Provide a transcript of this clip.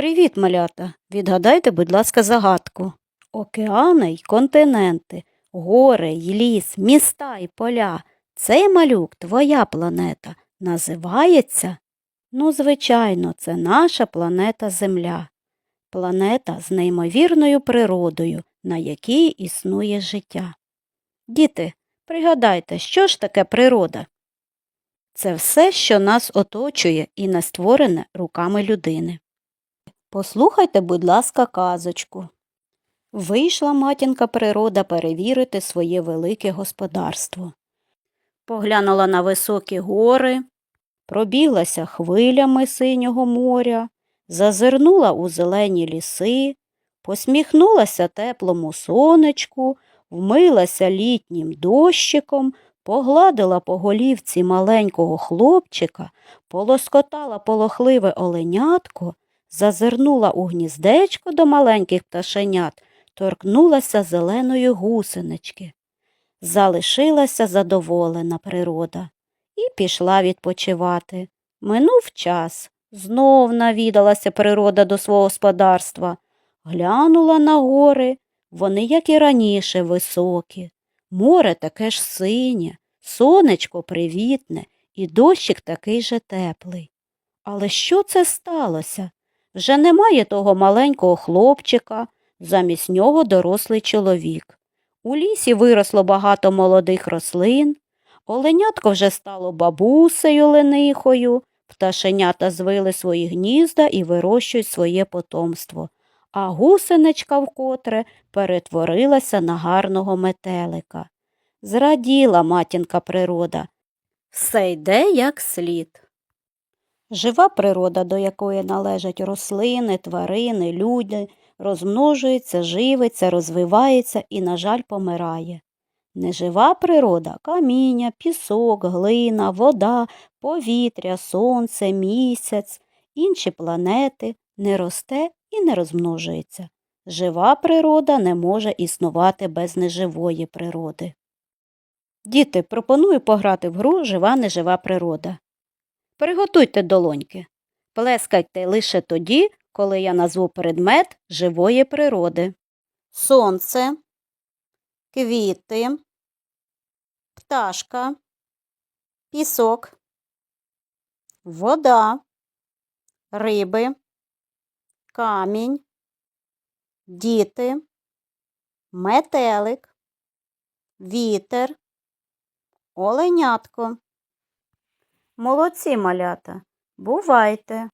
Привіт, малята! Відгадайте, будь ласка, загадку. Океани й континенти, гори й ліс, міста й поля. Цей малюк твоя планета. Називається? Ну, звичайно, це наша планета Земля. Планета з неймовірною природою, на якій існує життя. Діти, пригадайте, що ж таке природа? Це все, що нас оточує і не створене руками людини. Послухайте, будь ласка, казочку. Вийшла матінка природа перевірити своє велике господарство. Поглянула на високі гори, пробіглася хвилями синього моря, зазирнула у зелені ліси, посміхнулася теплому сонечку, вмилася літнім дощиком, погладила по голівці маленького хлопчика, полоскотала полохливе оленятко, зазирнула у гніздечко до маленьких пташенят, торкнулася зеленої гусенички. Залишилася задоволена природа і пішла відпочивати. Минув час, знов навідалася природа до свого господарства, глянула на гори, вони, як і раніше, високі. Море таке ж синє, сонечко привітне, і дощик такий же теплий. Але що це сталося? Вже немає того маленького хлопчика, замість нього дорослий чоловік. У лісі виросло багато молодих рослин, оленятко вже стало бабусею ленихою, пташенята звили свої гнізда і вирощують своє потомство, а гусеничка вкотре перетворилася на гарного метелика. Зраділа матінка природа. Все йде як слід. Жива природа, до якої належать рослини, тварини, люди, розмножується, живиться, розвивається і, на жаль, помирає. Нежива природа каміння, пісок, глина, вода, повітря, сонце, місяць, інші планети не росте і не розмножується. Жива природа не може існувати без неживої природи. Діти, пропоную пограти в гру Жива нежива природа. Приготуйте долоньки. Плескайте лише тоді, коли я назву предмет живої природи. Сонце, квіти, пташка, пісок, вода, риби, камінь, діти, метелик, вітер, оленятко. Молодці малята, бувайте!